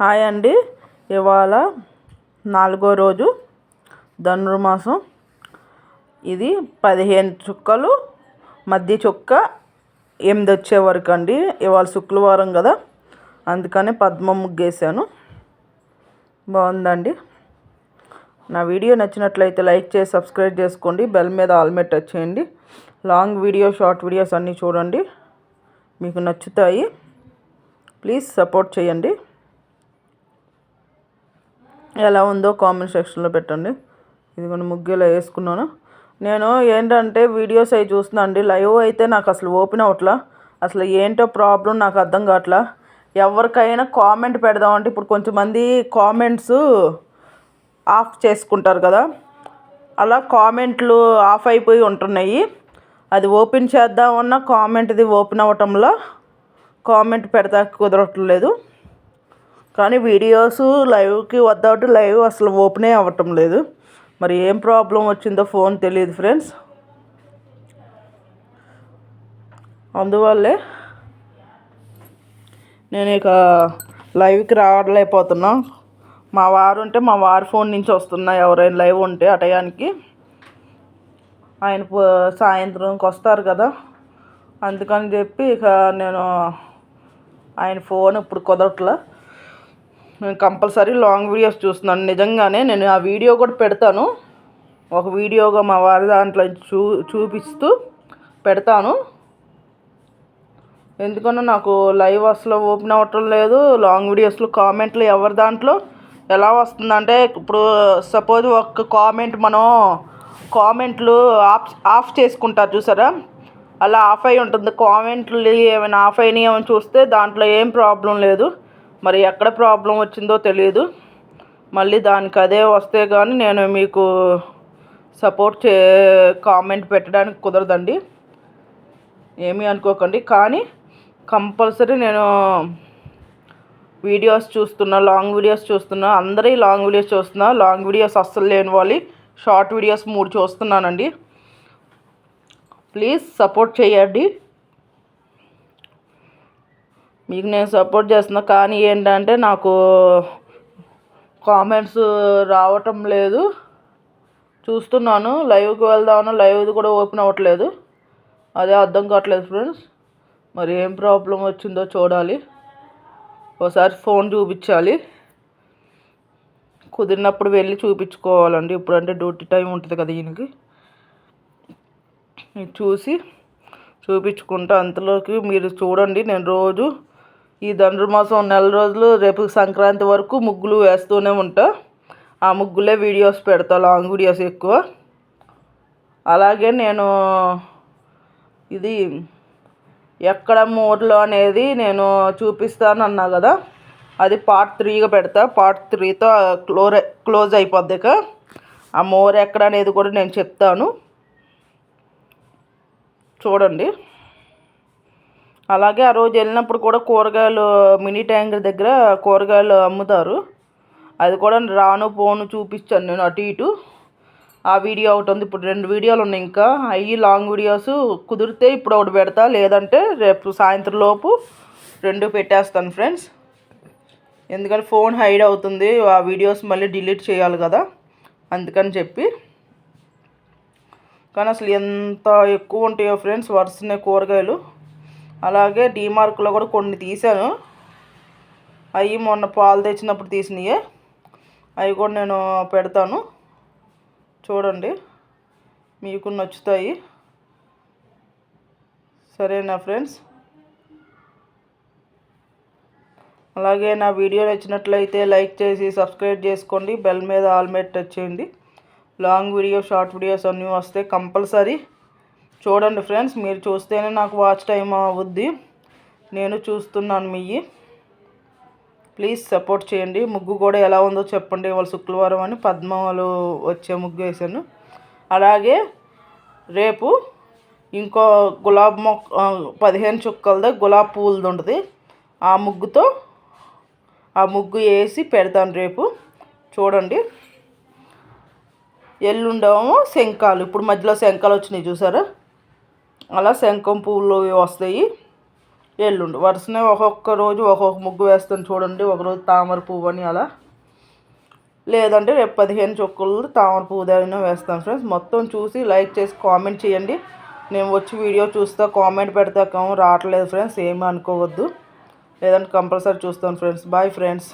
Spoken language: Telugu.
హాయ్ అండి. ఇవాళ నాలుగో రోజు ధనుర్మాసం. ఇది పదిహేను చుక్కలు మధ్య చుక్క ఎనిమిది వచ్చే వరకు అండి. ఇవాళ శుక్రవారం కదా. అందుకని పద్మ ముగ్గేసాను బాగుందండి. నా వీడియో నచ్చినట్లయితే లైక్ చేసి సబ్స్క్రైబ్ చేసుకోండి. బెల్ మీద ఆల్మెట్ వచ్చేయండి లాంగ్ వీడియో షార్ట్ వీడియోస్ అన్నీ చూడండి. మీకు నచ్చుతాయి. ప్లీజ్ సపోర్ట్ చేయండి. ఎలా ఉందో కామెంట్ సెక్షన్లో పెట్టండి. ఇదిగోండి ముగ్గులో వేసుకున్నాను. నేను ఏంటంటే వీడియోస్ అవి చూస్తున్నా అండి. లైవ్ అయితే నాకు అసలు ఓపెన్ అవట్లా అసలు ఏంటో ప్రాబ్లం నాకు అర్థం కావట్లా. ఎవరికైనా కామెంట్ పెడదామంటే ఇప్పుడు కొంతమంది కామెంట్స్ ఆఫ్ చేసుకుంటారు కదా. అలా కామెంట్లు ఆఫ్ అయిపోయి ఉంటున్నాయి. అది ఓపెన్ చేద్దామన్నా కామెంట్ది ఓపెన్ అవ్వటంలో కామెంట్ పెడతా కుదరట్లేదు. కానీ వీడియోస్ లైవ్కి వద్దాటి లైవ్ అసలు ఓపెనే అవ్వటం లేదు. మరి ఏం ప్రాబ్లం వచ్చిందో ఫోన్ తెలియదు ఫ్రెండ్స్. అందువల్లే నేను ఇక లైవ్కి రావట్లేకపోతున్నా మా వారు ఉంటే మా వారి ఫోన్ నుంచి వస్తున్నా ఎవరైనా లైవ్ ఉంటే ఆ టయానికి. ఆయన సాయంత్రంకి వస్తారు కదా. అందుకని చెప్పి ఇక నేను ఆయన ఫోన్ ఇప్పుడు కుదరట్లా. కంపల్సరీ లాంగ్ వీడియోస్ చూస్తున్నాను. నిజంగానే నేను ఆ వీడియో కూడా పెడతాను. ఒక వీడియోగా మా వారి దాంట్లో చూ చూపిస్తూ పెడతాను. ఎందుకన్నా నాకు లైవ్ అసలు ఓపెన్ అవ్వటం లేదు. లాంగ్ వీడియోస్లో కామెంట్లు ఎవరి దాంట్లో ఎలా వస్తుందంటే ఇప్పుడు సపోజ్ ఒక కామెంట్ మనం కామెంట్లు ఆఫ్ ఆఫ్ చేసుకుంటారు చూసారా? అలా ఆఫ్ అయి ఉంటుంది. కామెంట్లు ఏమైనా ఆఫ్ అయినాయి ఏమైనా చూస్తే దాంట్లో ఏం ప్రాబ్లం లేదు. మరి ఎక్కడ ప్రాబ్లం వచ్చిందో తెలియదు మళ్ళీ దానికి అదే వస్తే కానీ నేను మీకు సపోర్ట్ చే కామెంట్ పెట్టడానికి కుదరదండి. ఏమీ అనుకోకండి. కానీ కంపల్సరీ నేను వీడియోస్ చూస్తున్నా లాంగ్ వీడియోస్ చూస్తున్నా అందరి లాంగ్ వీడియోస్ చూస్తున్నా. లాంగ్ వీడియోస్ అస్సలు లేని వాళ్ళు షార్ట్ వీడియోస్ మూడు చూస్తున్నానండి. ప్లీజ్ సపోర్ట్ చేయండి. మీకు నేను సపోర్ట్ చేస్తున్నా కానీ ఏంటంటే నాకు కామెంట్స్ రావటం లేదు. చూస్తున్నాను లైవ్కి వెళ్దామన్నా లైవ్ది కూడా ఓపెన్ అవ్వట్లేదు. అదే అర్థం కావట్లేదు ఫ్రెండ్స్ మరి ఏం ప్రాబ్లం వచ్చిందో చూడాలి. ఒకసారి ఫోన్ చూపించాలి. కుదిరినప్పుడు వెళ్ళి చూపించుకోవాలండి. ఇప్పుడంటే డ్యూటీ టైం ఉంటుంది కదా ఈయనకి. చూసి చూపించుకుంటా. అంతలోకి మీరు చూడండి నేను రోజు ఈ ధనుర్మాసం నెల రోజులు రేపు సంక్రాంతి వరకు ముగ్గులు వేస్తూనే ఉంటా. ఆ ముగ్గులే వీడియోస్ పెడతా లాంగ్ వీడియోస్ ఎక్కువ. అలాగే నేను ఇది ఎక్కడ మూర్లో అనేది నేను చూపిస్తాను అన్నా కదా. అది పార్ట్ త్రీగా పెడతా. పార్ట్ త్రీతో క్లోర్ క్లోజ్ అయిపోద్ది ఇక. ఆ మోర్ ఎక్కడ అనేది కూడా నేను చెప్తాను. చూడండి. అలాగే ఆ రోజు వెళ్ళినప్పుడు కూడా కూరగాయలు మినీ ట్యాంకర్ దగ్గర కూరగాయలు అమ్ముతారు. అది కూడా రాను పోను చూపించాను నేను అటు ఇటు. ఆ వీడియో ఒకటి ఉంది. ఇప్పుడు రెండు వీడియోలు ఉన్నాయి ఇంకా. అవి లాంగ్ వీడియోస్ కుదిరితే ఇప్పుడు ఒకటి పెడతా. లేదంటే రేపు సాయంత్రం లోపు రెండు పెట్టేస్తాను ఫ్రెండ్స్. ఎందుకంటే ఫోన్ హైడ్ అవుతుంది. ఆ వీడియోస్ మళ్ళీ డిలీట్ చేయాలి కదా. అందుకని చెప్పి. కానీ అసలు ఎంత ఎక్కువ ఉంటాయో ఫ్రెండ్స్ వరుసనే కూరగాయలు. అలాగే డీమార్క్లో కూడా కొన్ని తీశాను. అవి మొన్న పాలు తెచ్చినప్పుడు తీసినవి అవి కూడా నేను పెడతాను. చూడండి. మీకు నచ్చుతాయి. సరేనా ఫ్రెండ్స్? అలాగే నా వీడియో నచ్చినట్లయితే లైక్ చేసి సబ్స్క్రైబ్ చేసుకోండి. బెల్ మీద ఆల్మేట్ టచ్ చేయండి. లాంగ్ వీడియో షార్ట్ వీడియోస్ అన్నీ వస్తే కంపల్సరీ చూడండి ఫ్రెండ్స్ మీరు చూస్తేనే నాకు వాచ్ టైం అవుద్ది. నేను చూస్తున్నాను మీ ప్లీజ్ సపోర్ట్ చేయండి. ముగ్గు కూడా ఎలా ఉందో చెప్పండి. ఇవాళ శుక్రవారం అని పద్మాలు వచ్చే ముగ్గు వేసాను అలాగే రేపు ఇంకో గులాబ్ మొక్క పదిహేను చుక్కలది గులాబ్ పువ్వులది ఉంటుంది. ఆ ముగ్గుతో ఆ ముగ్గు వేసి పెడతాను రేపు. చూడండి. ఎల్లుండేమో శంఖాలు. ఇప్పుడు మధ్యలో శంఖాలు వచ్చినాయి చూసారా? అలా శంఖం పువ్వులు వస్తాయి. ఎల్లుండి వరుసనే ఒక్కొక్క రోజు ఒక్కొక్క ముగ్గు వేస్తాను చూడండి. ఒకరోజు తామర పువ్వు అని అలా. లేదంటే రేపు పదిహేను చొక్కులు తామర పువ్వు దగ్గర వేస్తాను ఫ్రెండ్స్. మొత్తం చూసి లైక్ చేసి కామెంట్ చేయండి. నేను వచ్చి వీడియో చూస్తా కామెంట్ పెడతాక రావట్లేదు ఫ్రెండ్స్. ఏమీ అనుకోవద్దు. లేదంటే కంపల్సరీ చూస్తాను ఫ్రెండ్స్. Bye friends.